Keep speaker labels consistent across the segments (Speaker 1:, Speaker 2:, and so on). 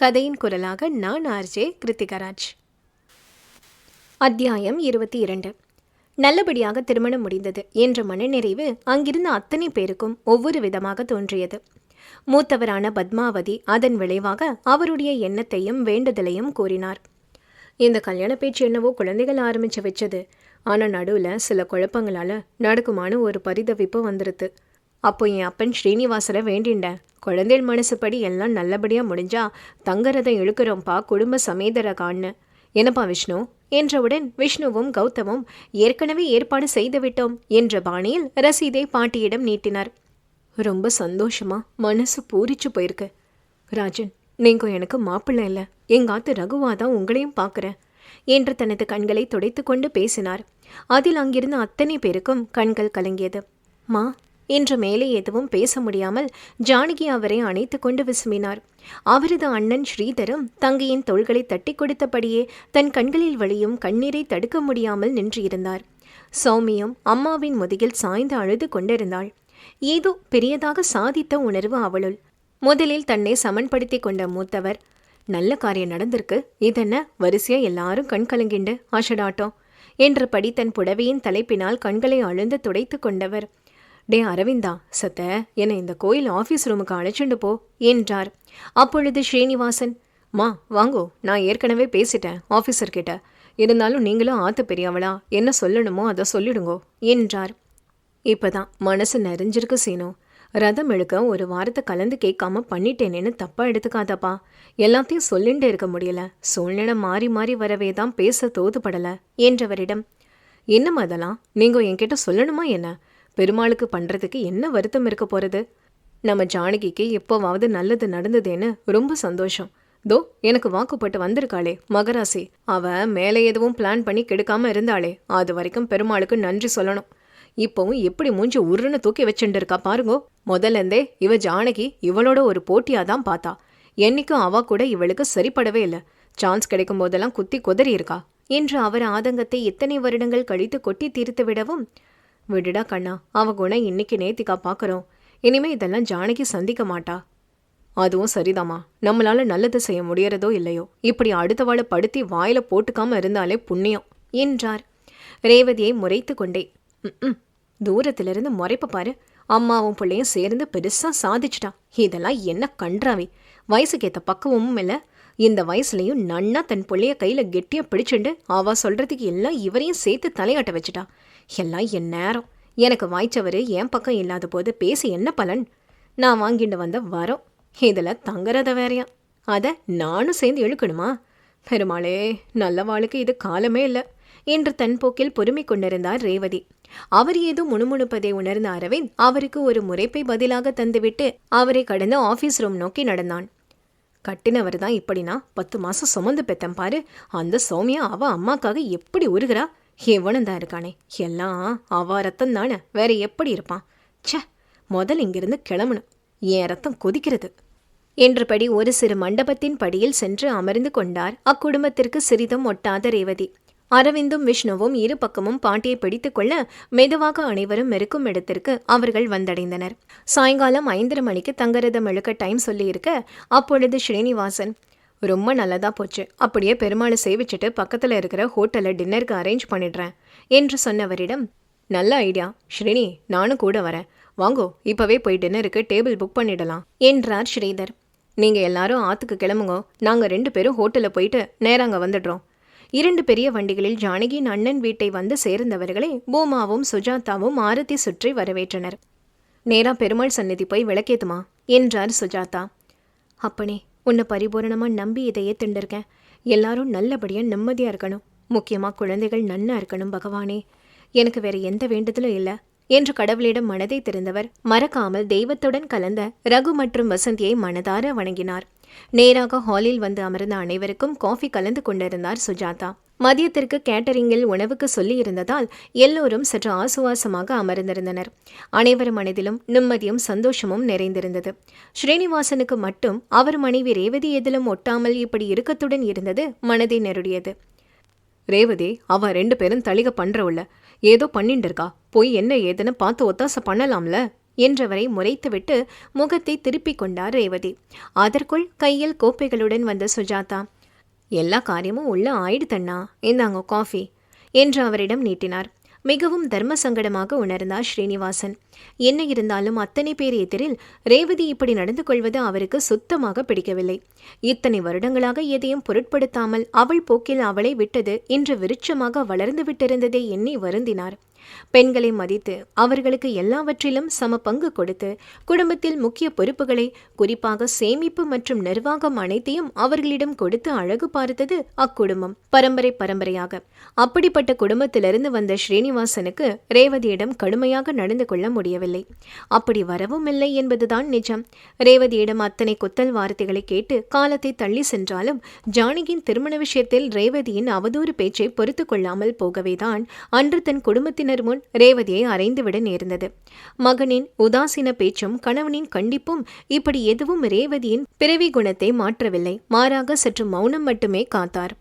Speaker 1: கதையின் குரலாக நான் ஆர்ஜே கிருத்திகராஜ் அத்தியாயம் இருபத்தி இரண்டு. நல்லபடியாக திருமணம் முடிந்தது என்ற மனநிறைவு அங்கிருந்த அத்தனை பேருக்கும் ஒவ்வொரு விதமாக தோன்றியது. மூத்தவரான பத்மாவதி அதன் விளைவாக அவருடைய எண்ணத்தையும் வேண்டுதலையும் கூறினார். இந்த கல்யாண பேச்சு என்னவோ குழந்தைகள் ஆரம்பிச்சு வச்சது. ஆனால் நடுவில் சில குழப்பங்களால நடக்குமான ஒரு பரிதவிப்பு வந்துருது அப்போ என் அப்பன் ஸ்ரீனிவாசரை வேண்டிண்டேன். குழந்தைகள் மனசுப்படி எல்லாம் நல்லபடியாக முடிஞ்சா தங்கரதம் இழுக்கிறோம்ப்பா குடும்ப சமேதர காண்ணு என்னப்பா விஷ்ணு? என்றவுடன் விஷ்ணுவும் கௌதமும் ஏற்கனவே ஏற்பாடு செய்துவிட்டோம் என்ற பாணியில் ரசீதை பாட்டியிடம் நீட்டினார். ரொம்ப சந்தோஷமா மனசு பூரிச்சு போயிருக்கு. ராஜன் நீங்க எனக்கு மாப்பிள்ளை இல்லை. எங்காத்து ரகுவா தான் உங்களையும் பார்க்குறேன் என்று தனது கண்களை துடைத்து கொண்டு பேசினார். அதில் அங்கிருந்த அத்தனை பேருக்கும் கண்கள் கலங்கியது. மா என்று மேலே எதுவும் பேச முடியாமல் ஜானகி அவரை அணைத்து கொண்டு விசுமினார் அவரது அண்ணன் ஸ்ரீதரும் தங்கையின் தோள்களை தட்டி கொடுத்தபடியே தன் கண்களில் வழியும் கண்ணீரை தடுக்க முடியாமல் நின்றிருந்தார். சௌமியும் அம்மாவின் முதுகில் சாய்ந்து அழுது கொண்டிருந்தாள். ஏதோ பெரியதாக சாதித்த உணர்வு அவளுள். முதலில் தன்னை சமன்படுத்தி கொண்ட மூத்தவர் நல்ல காரியம் நடந்திருக்கு. இதென்ன? வரிசையா எல்லாரும் கண் கலங்கிண்டு. ஆஷடாட்டம் என்றபடி தன் புடவையின் தலைப்பினால் கண்களை அழுந்து துடைத்து கொண்டவர் டே அரவிந்தா சத்த என்னை இந்த கோயில் ஆஃபீஸ் ரூமுக்கு அழைச்சிண்டு போ என்றார். அப்பொழுது ஸ்ரீனிவாசன் மா வாங்கோ நான் ஏற்கனவே பேசிட்டேன் ஆஃபீஸர் கிட்ட. இருந்தாலும் நீங்களும் ஆத்த பெரியவளா என்ன சொல்லணுமோ அதை சொல்லிடுங்கோ என்றார். இப்போதான் மனசு நிறைஞ்சிருக்கு சீனோ. ரதம் இழுக்க ஒரு வாரத்தை கலந்து கேட்காம பண்ணிட்டேனேன்னு தப்பா எடுத்துக்காதப்பா. எல்லாத்தையும் சொல்லிண்டே இருக்க முடியல. சூழ்நிலை மாறி மாறி வரவே தான் பேச தோதுபடல என்றவரிடம். என்னம்மா அதெல்லாம் நீங்கள் என்கிட்ட சொல்லணுமா என்ன? பெருமாளுக்கு பண்றதுக்கு என்ன வருத்தம் இருக்க போறது? நம்ம ஜானகிக்கு எப்போவாவது நல்லது நடந்ததேன்னு ரொம்ப சந்தோஷம். தோ எனக்கு வாக்குப்பட்டு வந்திருக்காளே மகராசி. அவ மேலே எதுவும் பிளான் பண்ணி கெடுக்காம இருந்தாளே அது வரைக்கும் பெருமாளுக்கு நன்றி சொல்லணும். இப்போவும் எப்படி மூஞ்சி உருன்னு தூக்கி வச்சுட்டு இருக்கா பாருங்கோ. முதல்ல இருந்தே இவ ஜானகி இவளோட ஒரு போட்டியா தான் பார்த்தா. என்னைக்கும் அவ கூட இவளுக்கு சரிப்படவே இல்லை. சான்ஸ் கிடைக்கும் போதெல்லாம் குத்தி குதறி இருக்கா. என்று அவர் ஆதங்கத்தை எத்தனை வருடங்கள் கழித்து கொட்டி தீர்த்து விடவும் விடுடா கண்ணா அவ குணம் இன்னைக்கு நேத்திக்கா பார்க்குறோம் இனிமே இதெல்லாம் ஜானகி சந்திக்க மாட்டா. அதுவும் சரிதாம்மா. நம்மளால நல்லது செய்ய முடியறதோ இல்லையோ. இப்படி அடுத்தவாளை படுத்தி வாயில போட்டுக்காம இருந்தாலே புண்ணியம் என்றார். ரேவதியை முறைத்து கொண்டே "ம்ம். தூரத்திலிருந்து முறைப்ப பாரு. அம்மாவும் பிள்ளையும் சேர்ந்து பெருசா சாதிச்சிட்டா. இதெல்லாம் என்ன கன்றாவி. வயசுக்கேத்த பக்குவமும் இல்லை. இந்த வயசுலயும் நன்னா தன் பிள்ளைய கையில கெட்டியா பிடிச்சுண்டு அவ சொல்றதுக்கு எல்லாம் இவரையும் சேர்த்து தலையாட்ட வச்சுட்டா. எல்லாம் என் நேரம். எனக்கு வாய்ச்சவரு என் பக்கம் இல்லாத போது பேசி என்ன பலன்? நான் வாங்கிட்டு வந்த வரோம். இதில் தங்குறத வேறையா? அத நானும் சேர்ந்து இழுக்கணுமா? பெருமாளே நல்ல வாளுக்கு இது காலமே இல்லை. என்று தன் போக்கில் பொறுமை கொண்டிருந்தார் ரேவதி. அவர் ஏதோ முணுமுணுப்பதை உணர்ந்த அரவிந்த் அவருக்கு ஒரு முறைப்பை பதிலாக தந்துவிட்டு அவரை கடந்து ஆஃபீஸ் ரூம் நோக்கி நடந்தான். கட்டினவர் தான் இப்படினா? பத்து மாசம் சுமந்து பெத்தம் பாரு. அந்த சௌமியா அவ அம்மாக்காக எப்படி உருகிறா? எவனும் தான் இருக்கானே. எல்லாம் அவா ரத்தம் தானே. வேற எப்படி இருப்பான்? ச்சே முதல் இங்கிருந்து கிளம்பணும். என் ரத்தம் கொதிக்கிறது. என்றபடி ஒரு சிறு மண்டபத்தின் படியில் சென்று அமர்ந்து கொண்டார் அக்குடும்பத்திற்கு சிறிதும் ஒட்டாத ரேவதி. அரவிந்தும் விஷ்ணுவும் இரு பக்கமும் பாட்டியை பிடித்துக்கொள்ள மெதுவாக அனைவரும் மெருக்கும் இடத்திற்கு அவர்கள் வந்தடைந்தனர். சாயங்காலம் ஐந்தரை மணிக்கு தங்கரதம் இழுக்க டைம் சொல்லியிருக்க அப்பொழுது ஸ்ரீனிவாசன் ரொம்ப நல்லதாக போச்சு. அப்படியே பெருமாளை சேவிச்சுட்டு பக்கத்தில் இருக்கிற ஹோட்டலில் டின்னருக்கு அரேஞ்ச் பண்ணிடுறேன் என்று சொன்னவரிடம் நல்ல ஐடியா. ஸ்ரீனி நானும் கூட வரேன். வாங்கோ இப்போவே போய் டின்னருக்கு டேபிள் புக் பண்ணிடலாம் என்றார் ஸ்ரீதர். நீங்கள் எல்லாரும் ஆற்றுக்கு கிளம்புங்கோ. நாங்கள் ரெண்டு பேரும் ஹோட்டலில் போயிட்டு நேராங்க வந்துடுறோம். இரண்டு பெரிய வண்டிகளில் ஜானகியின் அண்ணன் வீட்டை வந்து சேர்ந்தவர்களை பூமாவும் சுஜாதாவும் ஆரத்தி சுற்றி வரவேற்றனர். நேரா பெருமாள் சந்நிதி போய் விளக்கேத்துமா என்றார் சுஜாதா. அப்பனே உன்னை பரிபூரணமாக நம்பி இதையே திண்டிருக்கேன். எல்லாரும் நல்லபடியாக நிம்மதியாக இருக்கணும். முக்கியமாக குழந்தைகள் நன்னா இருக்கணும் பகவானே. எனக்கு வேற எந்த வேண்டுதலும் இல்லை. என்று கடவுளிடம் மனதை திறந்தவர் மறக்காமல் தெய்வத்துடன் கலந்த ரகு மற்றும் வசந்தியை மனதார வணங்கினார். நேராக ஹாலில் வந்து அமர்ந்த அனைவருக்கும் காஃபி கலந்து கொண்டிருந்தார் சுஜாதா. மதியத்திற்கு கேட்டரிங்கில் உணவுக்கு சொல்லியிருந்ததால் எல்லோரும் சற்று ஆசுவாசமாக அமர்ந்திருந்தனர். அனைவர் மனதிலும் நிம்மதியும் சந்தோஷமும் நிறைந்திருந்தது. ஸ்ரீனிவாசனுக்கு மட்டும் அவர் மனைவி ரேவதி எதிலும் ஒட்டாமல் இப்படி இறுக்கத்துடன் இருந்தது மனதை நெருடியது.
Speaker 2: ரேவதி அவ ரெண்டு பேரும் தளிக பண்றவுள்ள. ஏதோ பண்ணிட்டு இருக்கா போய் என்ன ஏதுன்னு பார்த்து ஒத்தாசை பண்ணலாம்ல?
Speaker 1: என்றவரை முறைத்துவிட்டு முகத்தை திருப்பிக் கொண்டார் ரேவதி. அதற்குள் கையில் கோப்பைகளுடன் வந்த சுஜாதா. எல்லா காரியமும் உள்ள ஆயிடுதண்ணா இந்தாங்க காஃபி என்று அவரிடம் நீட்டினார். மிகவும் தர்ம சங்கடமாக உணர்ந்தார் ஸ்ரீனிவாசன். என்ன இருந்தாலும் அத்தனை பேர் எதிரில் ரேவதி இப்படி நடந்து கொள்வது அவருக்கு சுத்தமாக பிடிக்கவில்லை. இத்தனை வருடங்களாக எதையும் பொருட்படுத்தாமல் அவள் போக்கில் அவளை விட்டது இன்று விருட்சமாக வளர்ந்து விட்டிருந்ததை எண்ணி வருந்தினார். பெண்களை மதித்து அவர்களுக்கு எல்லாவற்றிலும் சம பங்கு கொடுத்து குடும்பத்தில் முக்கிய பொறுப்புகளை குறிப்பாக சேமிப்பு மற்றும் நிர்வாகம் அனைத்தையும் அவர்களிடம் கொடுத்து அழகு பார்த்தது அக்குடும்பம். பரம்பரை பரம்பரையாக. அப்படிப்பட்ட குடும்பத்திலிருந்து வந்த ஸ்ரீனிவாசனுக்கு ரேவதியிடம் கடுமையாக நடந்து கொள்ள முடியவில்லை. அப்படி வரவும் இல்லை என்பதுதான் நிஜம். ரேவதியிடம் அத்தனை குத்தல் வார்த்தைகளை கேட்டு காலத்தை தள்ளி சென்றாலும் ஜானகியின் திருமண விஷயத்தில் ரேவதியின் அவதூறு பேச்சை பொறுத்து கொள்ளாமல் போகவேதான் அன்று தன் குடும்பத்தின் குடும்பத்தினர் முன் ரேவதியை அறைந்துவிட நேர்ந்தது. மகனின் உதாசீன பேச்சும் கணவனின் கண்டிப்பும் இப்படி எதுவும் ரேவதியின் பிறவி குணத்தை மாற்றவில்லை. மாறாக சற்று மௌனம் மட்டுமே காத்தார்.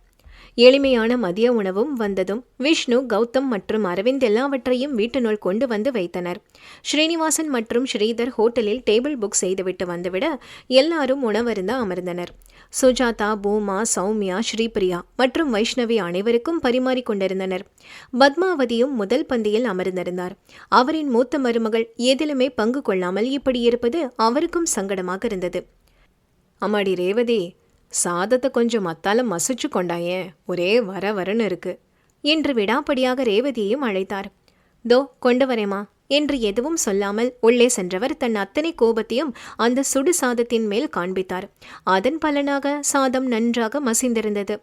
Speaker 1: எளிமையான மதிய உணவும் வந்ததும் விஷ்ணு கௌதம் மற்றும் அரவிந்த் எல்லாவற்றையும் வீட்டினுள் கொண்டு வந்து வைத்தனர். ஸ்ரீனிவாசன் மற்றும் ஸ்ரீதர் ஹோட்டலில் டேபிள் புக் செய்துவிட்டு வந்துவிட எல்லாரும் உணவருந்த அமர்ந்தனர். சுஜாதா பூமா சௌமியா ஸ்ரீபிரியா மற்றும் வைஷ்ணவி அனைவருக்கும் பரிமாறிக்கொண்டிருந்தனர் பத்மாவதியும் முதல் பந்தியில் அமர்ந்திருந்தார். அவரின் மூத்த மருமகள் எதிலுமே பங்கு கொள்ளாமல் இப்படி இருப்பது அவருக்கும் சங்கடமாக இருந்தது. அம்மாடி ரேவதி சாதத்தை கொஞ்சம் மத்தால மசிச்சு கொண்டாயே ஒரே வர வரன்னு இருக்கு. என்று விடாப்படியாக ரேவதியையும் அழைத்தார். தோ கொண்டு வரேமா என்று எதுவும் சொல்லாமல் உள்ளே சென்றவர் தன் அத்தனை கோபத்தையும் அந்த சுடு சாதத்தின் மேல் காண்பித்தார். அதன் பலனாக சாதம் நன்றாக மசிந்திருந்தது.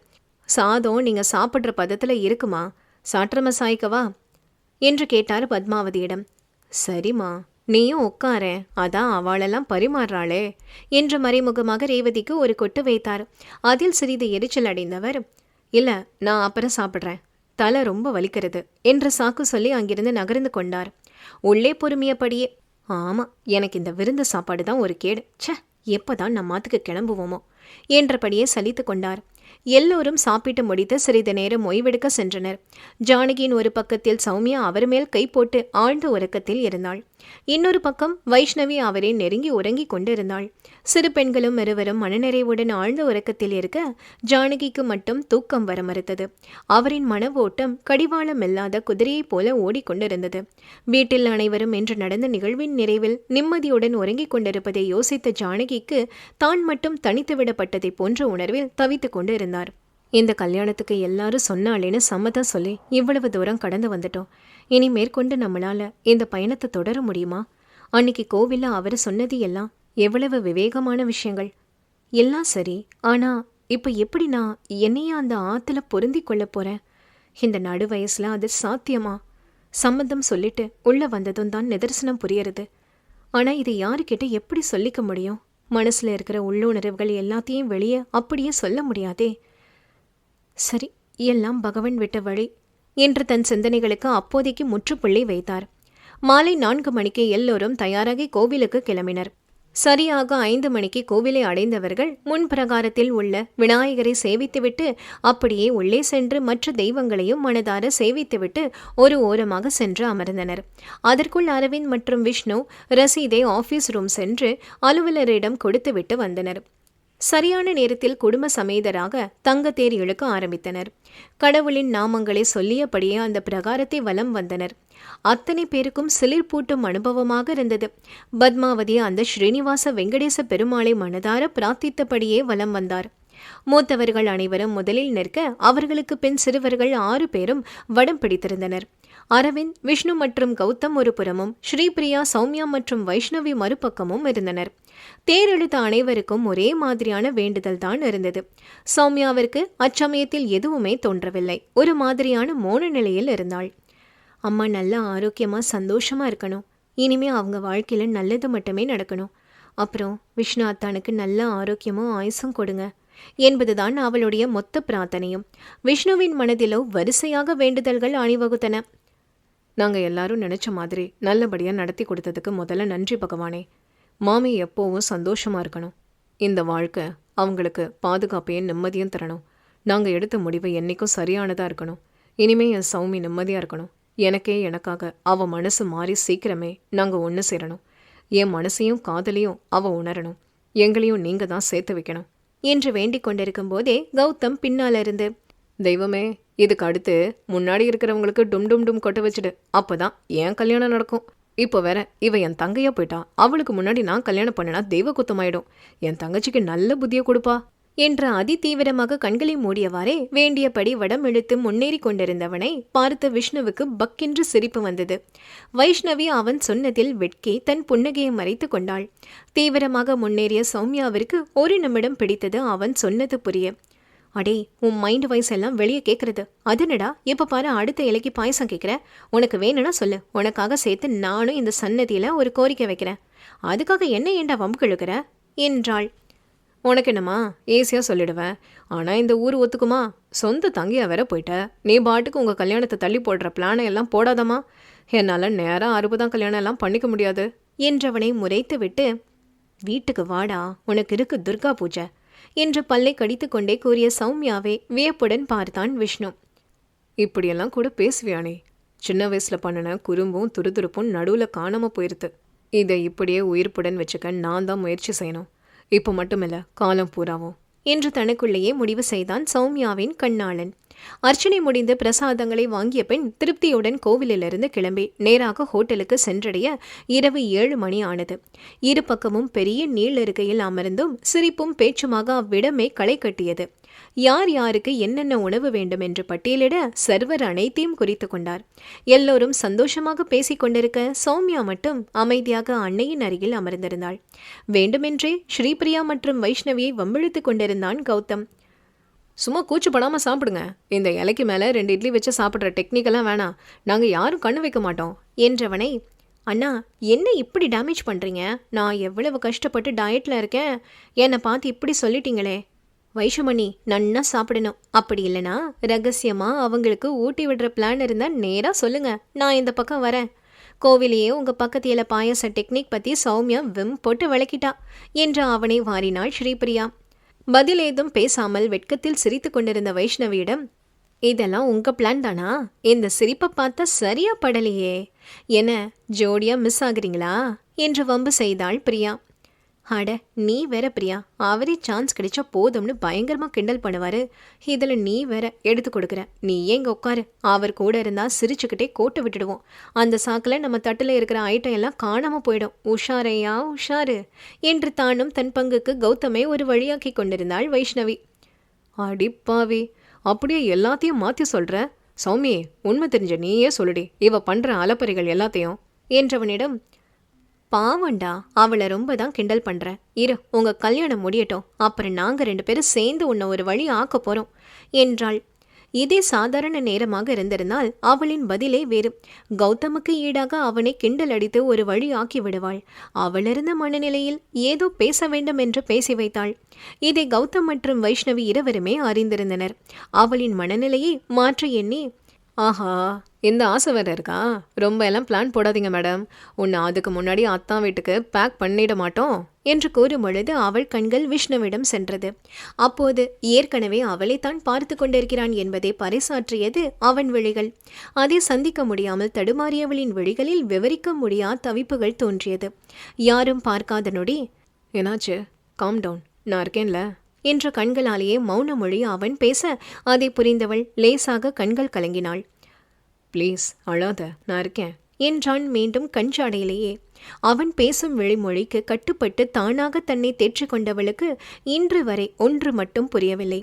Speaker 1: சாதம் நீங்க சாப்பிட்ற பதத்துல இருக்குமா? சாற்ற மசாய்க்கவா என்று கேட்டார் பத்மாவதியிடம். சரிம்மா நீயும் உட்காரேன் அதான் அவளெல்லாம் பரிமாறுறாளே என்று மறைமுகமாக ரேவதிக்கு ஒரு கொட்டு வைத்தார். அதில் சிறிது எரிச்சல் அடைந்தவர் இல்ல நான் அப்புறம் சாப்பிட்றேன். தலை ரொம்ப வலிக்கிறது என்று சாக்கு சொல்லி அங்கிருந்து நகர்ந்து கொண்டார். உள்ளே பொறுமையபடியே ஆமா எனக்கு இந்த விருந்து சாப்பாடு தான் ஒரு கேடு. ச்சே எப்போதான் நம்ம மாத்துக்கு கிளம்புவோமோ என்றபடியே சலித்து கொண்டார். எல்லோரும் சாப்பிட்டு முடித்து சிறிது நேரம் ஓய்வெடுக்க சென்றனர். ஜானகியின் ஒரு பக்கத்தில் சௌமியா அவர் மேல் கை போட்டு ஆழ்ந்த உறக்கத்தில் இருந்தாள். இன்னொரு பக்கம் வைஷ்ணவி அவரை நெருங்கி உறங்கிக் கொண்டிருந்தாள். சிறு பெண்களும் இருவரும் மனநிறைவுடன் ஆழ்ந்த உறக்கத்தில் இருக்க ஜானகிக்கு மட்டும் தூக்கம் வர மறுத்தது. அவரின் மன ஓட்டம் கடிவாளம் இல்லாத குதிரையைப் போல ஓடிக்கொண்டிருந்தது வீட்டில் அனைவரும் இன்று நடந்த நிகழ்வின் நிறைவில் நிம்மதியுடன் உறங்கிக் கொண்டிருப்பதை யோசித்த ஜானகிக்கு தான் மட்டும் தனித்துவிடப்பட்டதை போன்ற உணர்வில் தவித்துக் கொண்டிருந்தார். இந்த கல்யாணத்துக்கு எல்லாரும் சொன்னாலேன்னு சம்மதம் சொல்லி இவ்வளவு தூரம் கடந்து வந்துட்டோம். இனி மேற்கொண்டு நம்மளால இந்த பயணத்தை தொடர முடியுமா? அன்னைக்கு கோவில்ல அவர் சொன்னது எல்லாம் எவ்வளவு விவேகமான விஷயங்கள். எல்லாம் சரி ஆனா இப்ப எப்படி நான் என்னையே அந்த ஆத்துல பொருந்தி கொள்ள போறேன்? இந்த நடு வயசுல அது சாத்தியமா? சம்மந்தம் சொல்லிட்டு உள்ள வந்ததும் தான் நிதர்சனம் புரியறது. ஆனா இதை யாருக்கிட்ட எப்படி சொல்லிக்க முடியும்? மனசுல இருக்கிற உள்ளுணர்வுகள் எல்லாத்தையும் வெளியே அப்படியே சொல்ல முடியாதே. சரி எல்லாம் பகவன் விட்ட வழி என்று தன் சிந்தனைகளுக்கு அப்போதைக்கு முற்றுப்புள்ளி வைத்தார். மாலை நான்கு மணிக்கு எல்லோரும் தயாராகி கோவிலுக்கு கிளம்பினர். சரியாக ஐந்து மணிக்கு கோவிலை அடைந்தவர்கள் முன் பிரகாரத்தில் உள்ள விநாயகரை சேவித்துவிட்டு அப்படியே உள்ளே சென்று மற்ற தெய்வங்களையும் மனதார சேவித்துவிட்டு ஒரு ஓரமாக சென்று அமர்ந்தனர். அதற்குள் அரவிந்த் மற்றும் விஷ்ணு ரசீதை ஆபீஸ் ரூம் சென்று அலுவலரிடம் கொடுத்துவிட்டு வந்தனர். சரியான நேரத்தில் குடும்ப சமேதராக தங்கத்தேர் இழுக்க ஆரம்பித்தனர். கடவுளின் நாமங்களை சொல்லியபடியே அந்த பிரகாரத்தை வலம் வந்தனர். அத்தனை பேருக்கும் சிலிர்ப்பூட்டும் அனுபவமாக இருந்தது. பத்மாவதி அந்த ஸ்ரீனிவாச வெங்கடேச பெருமாளை மனதார பிரார்த்தித்தபடியே வலம் வந்தார். மூத்தவர்கள் அனைவரும் முதலில் நிற்க அவர்களுக்கு பின் சிறுவர்கள் ஆறு பேரும் வடம் பிடித்திருந்தனர். அரவிந்த் விஷ்ணு மற்றும் கௌதம் ஒரு புறமும் ஸ்ரீபிரியா சௌமியா மற்றும் வைஷ்ணவி மறுபக்கமும் இருந்தனர். தேரெழுத்த அனைவருக்கும் ஒரே மாதிரியான வேண்டுதல் தான் இருந்தது. சௌமியாவிற்கு அச்சமயத்தில் எதுவுமே தோன்றவில்லை. ஒரு மாதிரியான மோன நிலையில் இருந்தாள். அம்மா நல்லா ஆரோக்கியமா சந்தோஷமா இருக்கணும். இனிமே அவங்க வாழ்க்கையில நல்லது மட்டுமே நடக்கணும். அப்புறம் விஷ்ணு அத்தானுக்கு நல்ல ஆரோக்கியமும் ஆயுசும் கொடுங்க என்பதுதான் அவளுடைய மொத்த பிரார்த்தனையும். விஷ்ணுவின் மனதிலோ வரிசையாக வேண்டுதல்கள் அணிவகுத்தன.
Speaker 2: நாங்கள் எல்லாரும் நினைச்ச மாதிரி நல்லபடியாக நடத்தி கொடுத்ததுக்கு முதல்ல நன்றி பகவானே. மாமி எப்போவும் சந்தோஷமாக இருக்கணும். இந்த வாழ்க்கை அவங்களுக்கு பாதுகாப்பையும் நிம்மதியும் தரணும். நாங்கள் எடுத்த முடிவு என்றைக்கும் சரியானதாக இருக்கணும். இனிமே என் சௌமி நிம்மதியாக இருக்கணும். எனக்கே எனக்காக அவள் மனசு மாறி சீக்கிரமே நாங்கள் ஒன்று சேரணும். என் மனசையும் காதலையும் அவள் உணரணும். எங்களையும் நீங்கள் தான் சேர்த்து வைக்கணும்.
Speaker 1: என்று வேண்டிக் கொண்டிருக்கும் போதே கௌதம் பின்னால் இருந்து
Speaker 2: தெய்வமே இதுக்கு அடுத்து முன்னாடி இருக்கிறவங்களுக்கு டும் டும் டும் கொட்ட வச்சுடு. அப்பதான் என் கல்யாணம் நடக்கும். இப்போ வேற இவ என் தங்கையா போயிட்டா. அவளுக்கு முன்னாடி நான் கல்யாணம் பண்ணினா தெய்வ குத்தமாயிடும். என் தங்கச்சிக்கு நல்ல புத்திய கொடுப்பா.
Speaker 1: என்ற அதி தீவிரமாக கண்களை மூடியவாறே வேண்டியபடி வடம் இழுத்து முன்னேறி கொண்டிருந்தவனை பார்த்த விஷ்ணுவுக்கு பக்கென்று சிரிப்பு வந்தது. வைஷ்ணவி அவன் சொன்னதில் வெட்கி தன் புன்னகையை மறைத்து கொண்டாள். தீவிரமாக முன்னேறிய சௌமியாவிற்கு ஒரு நிமிடம் பிடித்தது அவன் சொன்னது புரிய. அடே உன் மைண்ட் வாய்ஸ் எல்லாம் வெளியே கேட்குறது அதுனடா இப்போ பாரு அடுத்த இலைக்கு பாயசம் கேட்குற உனக்கு வேணும்னா சொல்லு. உனக்காக சேர்த்து நானும் இந்த சன்னதியில் ஒரு கோரிக்கை வைக்கிறேன். அதுக்காக என்ன ஏண்டா வம்பு இழுக்கிற என்றாள்.
Speaker 2: உனக்கு என்னம்மா? ஈஸியாக சொல்லிடுவேன் ஆனால் இந்த ஊர் ஒத்துக்குமா? சொந்த தங்கையா வேற போயிட்ட. நீ பாட்டுக்கு உங்கள் கல்யாணத்தை தள்ளி போடுற பிளானை எல்லாம் போடாதம்மா. என்னால் நேராக அறுபதாம் கல்யாணம் எல்லாம் பண்ணிக்க முடியாது.
Speaker 1: என்றவனை முறைத்து விட்டு வீட்டுக்கு வாடா. உனக்கு இருக்கு துர்கா பூஜை. என்று பல்லை கடித்து கொண்டே கூறிய சௌமியாவை வியப்புடன் பார்த்தான் விஷ்ணு.
Speaker 2: இப்படியெல்லாம் கூட பேசுவியானே? சின்ன வயசுல பண்ணின குறும்பும் துருதுருப்பும் நடுவுல காணாம போயிருது இதை இப்படியே உயிர்ப்புடன் வச்சுக்க நான் தான் முயற்சி செய்யணும். இப்போ மட்டுமில்ல காலம் பூராவும்.
Speaker 1: என்று தனக்குள்ளேயே முடிவு செய்தான் சௌமியாவின் கண்ணாளன். அர்ச்சனை முடிந்து பிரசாதங்களை வாங்கிய பின் திருப்தியுடன் கோவிலிலிருந்து கிளம்பி நேராக ஹோட்டலுக்கு சென்றடைய இரவு ஏழு மணி ஆனது. இரு பக்கமும் பெரிய நீளிருக்கையில் அமர்ந்தும் சிரிப்பும் பேச்சுமாக அவ்விடமே களை கட்டியது. யார் யாருக்கு என்னென்ன உணவு வேண்டும் என்று பட்டியலிட சர்வர் அனைத்தையும் குறித்து கொண்டார். எல்லோரும் சந்தோஷமாக பேசிக் கொண்டிருக்க சௌமியா மட்டும் அமைதியாக அன்னையின் அருகில் அமர்ந்திருந்தாள். வேண்டுமென்றே ஸ்ரீபிரியா மற்றும் வைஷ்ணவியை வம்பிழுத்துக் கொண்டிருந்தான் கௌதம்.
Speaker 2: சும்மா கூச்சப்படாம சாப்பிடுங்க. இந்த இலைக்கு மேலே ரெண்டு இட்லி வச்சு சாப்பிட்ற டெக்னிக்கெல்லாம் வேணாம். நாங்கள் யாரும் கண்ணு வைக்க மாட்டோம்.
Speaker 1: என்றவனை அண்ணா என்ன இப்படி டேமேஜ் பண்ணுறீங்க நான் எவ்வளவு கஷ்டப்பட்டு டயட்டில் இருக்கேன். என்னை பார்த்து இப்படி சொல்லிட்டீங்களே. வைஷமணி நன்னா சாப்பிடணும். அப்படி இல்லைனா ரகசியமாக அவங்களுக்கு ஊட்டி விடுற பிளான் இருந்தால் நேராக சொல்லுங்கள் நான் இந்த பக்கம் வரேன். கோவிலையே உங்கள் பக்கத்தில் பாயச டெக்னிக் பற்றி சௌமியா விம் போட்டு விளக்கிட்டா. என்று அவனை வாரினாள் ஸ்ரீபிரியா. பதில் ஏதும் பேசாமல் வெட்கத்தில் சிரித்து கொண்டிருந்த வைஷ்ணவியிடம் இதெல்லாம் உங்க பிளான் தானா? இந்த சிரிப்பை பார்த்தா சரியா படலையே. என்ன ஜோடியா மிஸ் ஆகுறீங்களா? என்று வம்பு செய்தாள் பிரியா. அட நீ வேற பிரியா. அவரே சான்ஸ் கிடைச்சா போதும்னு பயங்கரமாக கிண்டல் பண்ணுவார். இதில் நீ வேற எடுத்து கொடுக்குற. நீ ஏங்க உட்காரு? அவர் கூட இருந்தால் சிரிச்சுக்கிட்டே கோட்டை விட்டுடுவோம். அந்த சாக்கில் நம்ம தட்டில் இருக்கிற ஐட்டம் எல்லாம் காணாமல் போயிடும். உஷாரையா உஷாரு. என்று தானும் தன் பங்குக்கு கௌதமை ஒரு வழியாக்கி கொண்டிருந்தாள் வைஷ்ணவி.
Speaker 2: அடிப்பாவி அப்படியே எல்லாத்தையும் மாற்றி சொல்கிற சௌமியே உண்மை தெரிஞ்ச நீயே சொல்லுடி. இவ பண்ணுற அலப்பறைகள் எல்லாத்தையும்.
Speaker 1: என்றவனிடம் பாவண்டா அவளை ரொம்ப தான் கிண்டல் பண்ற. இரு உங்க கல்யாணம் முடியட்டும். அப்புறம் நாங்க ரெண்டு பேரும் சேர்ந்து உன்னை ஒரு வழி ஆக்க போறோம். என்றாள். இதே சாதாரண நேரமாக இருந்திருந்தால் அவளின் பதிலே வேறு. கௌதமுக்கு ஈடாக அவனை கிண்டல் அடித்து ஒரு வழி ஆக்கி விடுவாள். அவளிருந்த மனநிலையில் ஏதோ பேச வேண்டும் என்று பேசி வைத்தாள். இதை கௌதம் மற்றும் வைஷ்ணவி இருவருமே அறிந்திருந்தனர். அவளின் மனநிலையை மாற்ற எண்ணி
Speaker 2: ஆஹா இந்த ஆசை வேறு இருக்கா? ரொம்ப எல்லாம் பிளான் போடாதீங்க மேடம் உன்னை அதுக்கு முன்னாடி அத்தான் வீட்டுக்கு பேக் பண்ணிட மாட்டோம்
Speaker 1: என்று கூறும் பொழுது அவள் கண்கள் விஷ்ணுவிடம் சென்றது. அப்போது ஏற்கனவே அவளைத்தான் பார்த்து கொண்டிருக்கிறான் என்பதை பறைசாற்றியது அவன் விழிகள். அதை சந்திக்க முடியாமல் தடுமாறியவளின் விழிகளில் விவரிக்க முடியாத தவிப்புகள் தோன்றியது. யாரும் பார்க்காத நொடி
Speaker 2: என்னாச்சு? காம் டவுன் நான் இருக்கேன்ல?
Speaker 1: என்ற கண்களாலேயே மௌன மொழி அவன் பேச அதை புரிந்தவள் லேசாக கண்கள் கலங்கினாள்.
Speaker 2: ப்ளீஸ் அழாத நான் இருக்கேன்.
Speaker 1: என்றான் மீண்டும் கஞ்சாடையிலேயே அவன் பேசும் விழிமொழிக்கு கட்டுப்பட்டு தானாக தன்னை தேற்றிக் கொண்டவளுக்கு இன்று வரை ஒன்று மட்டும் புரியவில்லை.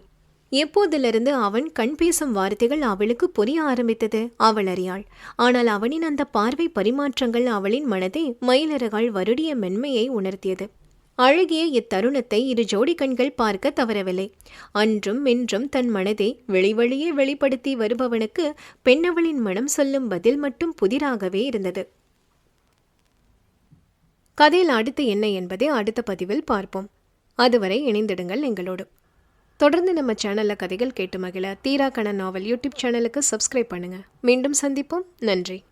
Speaker 1: எப்போதிலிருந்து அவன் கண் பேசும் வார்த்தைகள் அவளுக்கு புரிய ஆரம்பித்தது அவள் அறியாள். ஆனால் அவனின் அந்த பார்வை பரிமாற்றங்கள் அவளின் மனதை மயிலறகால் வருடிய மென்மையை உணர்த்தியது. அழகிய இத்தருணத்தை இரு ஜோடி கண்கள் பார்க்க தவறவில்லை. அன்றும் இன்றும் தன் மனதை வெளிவழியே வெளிப்படுத்தி வருபவனுக்கு பெண்ணவளின் மனம் சொல்லும் பதில் மட்டும் புதிராகவே இருந்தது. கதையில் அடுத்து என்ன என்பதை அடுத்த பதிவில் பார்ப்போம். அதுவரை இணைந்திடுங்கள் எங்களோடு. தொடர்ந்து நம்ம சேனலில் கதைகள் கேட்டு மகிழ தீரா கண நாவல் யூடியூப் சேனலுக்கு சப்ஸ்கிரைப் பண்ணுங்கள் மீண்டும் சந்திப்போம். நன்றி.